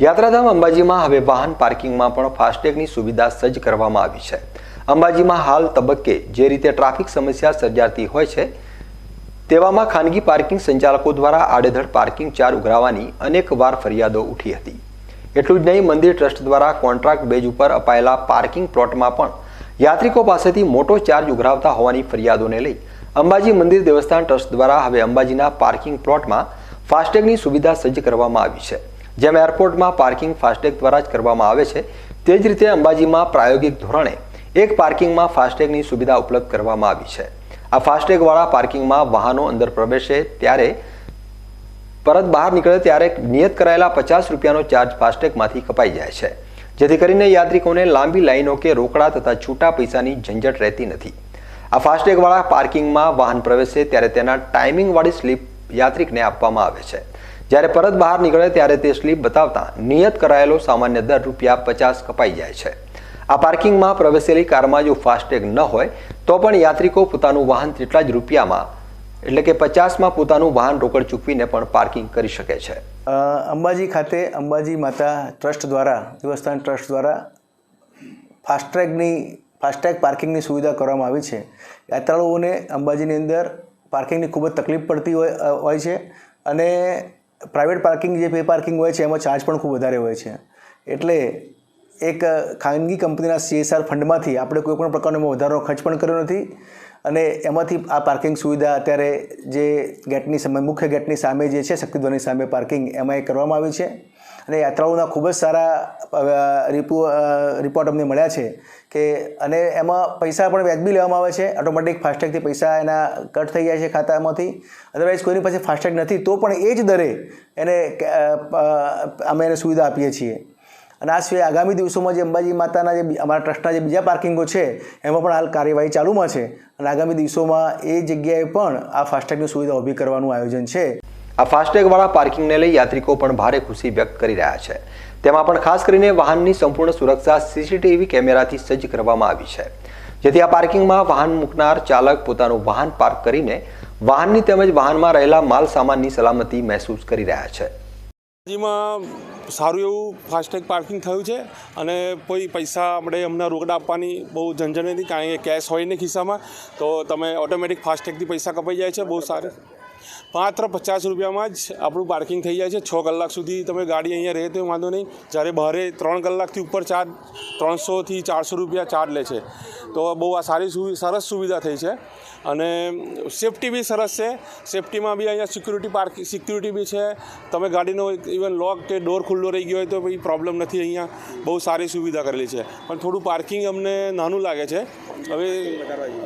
યાત્રાધામ અંબાજીમાં હવે વાહન પાર્કિંગમાં પણ ફાસ્ટેગની સુવિધા સજ્જ કરવામાં આવી છે. અંબાજીમાં હાલ તબક્કે જે રીતે ટ્રાફિક સમસ્યા સર્જાતી હોય છે, તેવામાં ખાનગી પાર્કિંગ સંચાલકો દ્વારા આડેધડ પાર્કિંગ ચાર્જ ઉઘરાવવાની અનેક વાર ફરિયાદો ઉઠી હતી. એટલું જ નહીં, મંદિર ટ્રસ્ટ દ્વારા કોન્ટ્રાક્ટ બેઝ ઉપર અપાયેલા પાર્કિંગ પ્લોટમાં પણ યાત્રિકો પાસેથી મોટો ચાર્જ ઉઘરાવતા હોવાની ફરિયાદોને લઈ અંબાજી મંદિર દેવસ્થાન ટ્રસ્ટ દ્વારા હવે અંબાજીના પાર્કિંગ પ્લોટમાં ફાસ્ટેગની સુવિધા સજ્જ કરવામાં આવી છે. જેમ એરપોર્ટમાં પાર્કિંગ ફાસ્ટેગ દ્વારા જ કરવામાં આવે છે, તે જ રીતે અંબાજીમાં પ્રાયોગિક ધોરણે એક પાર્કિંગમાં ફાસ્ટેગની સુવિધા ઉપલબ્ધ કરવામાં આવી છે. આ ફાસ્ટેગવાળા પાર્કિંગમાં વાહનો અંદર પ્રવેશે ત્યારે, પરત બહાર નીકળે ત્યારે નિયત કરાયેલા પચાસ રૂપિયાનો ચાર્જ ફાસ્ટેગમાંથી કપાઈ જાય છે. જેથી કરીને યાત્રિકોને લાંબી લાઈનો કે રોકડા તથા છૂટા પૈસાની ઝંઝટ રહેતી નથી. આ ફાસ્ટેગવાળા પાર્કિંગમાં વાહન પ્રવેશે ત્યારે તેના ટાઈમિંગવાળી સ્લીપ યાત્રિકને આપવામાં આવે છે. જ્યારે પરત બહાર નીકળે ત્યારે તે સ્લીપ બતાવતા નિયત કરાયેલો સામાન્ય દર રૂપિયા પચાસ કપાઈ જાય છે. આ પાર્કિંગમાં પ્રવેશેલી કારમાં જો ફાસ્ટેગ ન હોય, તો પણ યાત્રિકો પોતાનું વાહન તેટલા જ રૂપિયામાં, એટલે કે પચાસમાં પોતાનું વાહન રોકડ ચૂકવીને પણ પાર્કિંગ કરી શકે છે. અંબાજી ખાતે અંબાજી માતા ટ્રસ્ટ દ્વારા, દેવસ્થાન ટ્રસ્ટ દ્વારા ફાસ્ટ્રેગની ફાસ્ટ્રેગ પાર્કિંગની સુવિધા કરવામાં આવી છે. યાત્રાળુઓને અંબાજીની અંદર પાર્કિંગની ખૂબ જ તકલીફ પડતી હોય હોય છે અને પ્રાઇવેટ પાર્કિંગ જે પે પાર્કિંગ હોય છે, એમાં ચાર્જ પણ ખૂબ વધારે હોય છે. એટલે એક ખાનગી કંપનીના સીએસઆર ફંડમાંથી આપણે કોઈપણ પ્રકારનો વધારો ખર્ચ પણ કર્યો નથી અને એમાંથી આ પાર્કિંગ સુવિધા અત્યારે જે ગેટની મુખ્ય ગેટની સામે જે છે શક્તિદ્વારની સામે પાર્કિંગ, એમાં એ કરવામાં આવી છે. અને યાત્રાઓના ખૂબ જ સારા રિપો રિપોર્ટ અમને મળ્યા છે કે, અને એમાં પૈસા પણ વ્યાજબી લેવામાં આવે છે. ઓટોમેટિક ફાસ્ટેગથી પૈસા એના કટ થઈ જાય છે ખાતામાંથી. અદરવાઇઝ કોઈની પાસે ફાસ્ટેગ નથી, તો પણ એ જ દરે એને અમે એને સુવિધા આપીએ છીએ. અને આ સિવાય આગામી દિવસોમાં જે અંબાજી માતાના જે અમારા ટ્રસ્ટના જે બીજા પાર્કિંગો છે, એમાં પણ હાલ કાર્યવાહી ચાલુમાં છે. અને આગામી દિવસોમાં એ જગ્યાએ પણ આ ફાસ્ટેગની સુવિધા ઊભી કરવાનું આયોજન છે. આ ફાસ્ટેગવાળા પાર્કિંગને લઈ યાત્રિકો પણ ભારે ખુશી વ્યક્ત કરી રહ્યા છે. તેમાં પણ ખાસ કરીને વાહનની સંપૂર્ણ સુરક્ષા સીસીટીવી કેમેરાથી સજ્જ કરવામાં આવી છે. જેથી આ પાર્કિંગમાં વાહન મૂકનાર ચાલક પોતાનું વાહન પાર્ક કરીને વાહનની તેમજ વાહનમાં રહેલા માલ સામાનની સલામતી મહેસૂસ કરી રહ્યા છે. જીમાં સારું એવું ફાસ્ટેગ પાર્કિંગ થયું છે અને કોઈ પૈસા આપણે એમના રોકડા આપવાની બહુ ઝંઝટ નથી કારણ કે કેશ હોય ને ખિસ્સામાં, તો તમે ઓટોમેટિક ફાસ્ટેગથી પૈસા કપાઈ જાય છે, બહુ સારું. માત્ર પચાસ રૂપિયામાં જ આપણું પાર્કિંગ થઈ જાય છે. છ કલાક સુધી તમે ગાડી અહીંયા રહે તો વાંધો નહીં. જ્યારે બહારે ત્રણ કલાકથી ઉપર ચાર્જ ત્રણસોથી ચારસો રૂપિયા ચાર્જ લે છે. તો બહુ આ સારી સરસ સુવિધા થઈ છે. અને સેફટી બી સરસ છે. સેફટીમાં બી અહીંયા સિક્યુરિટી પાર્ક સિક્યુરિટી બી છે. તમે ગાડીનો ઇવન લોક કે ડોર ખુલ્લો રહી ગયો હોય તો પછી પ્રોબ્લેમ નથી અહીંયા. બહુ સારી સુવિધા કરેલી છે. પણ થોડું પાર્કિંગ અમને નાનું લાગે છે. હવે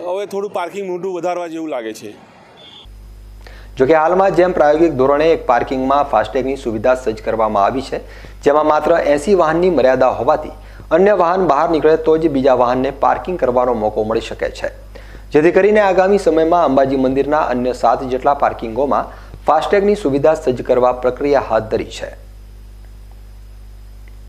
હવે થોડું પાર્કિંગ મોટું વધારવા જેવું લાગે છે. જોકે હાલમાં જેમ પ્રાયોગિક ધોરણે એક પાર્કિંગમાં ફાસ્ટેગની સુવિધા સજ્જ કરવામાં આવી છે, જેમાં માત્ર એસી વાહનની મર્યાદા હોવાથી અન્ય વાહન બહાર નીકળે તો જ બીજા વાહનને પાર્કિંગ કરવાનો મોકો મળી શકે છે. જેથી કરીને આગામી સમયમાં અંબાજી મંદિરના અન્ય સાત જેટલા પાર્કિંગોમાં ફાસ્ટેગની સુવિધા સજ્જ કરવા પ્રક્રિયા હાથ ધરી છે.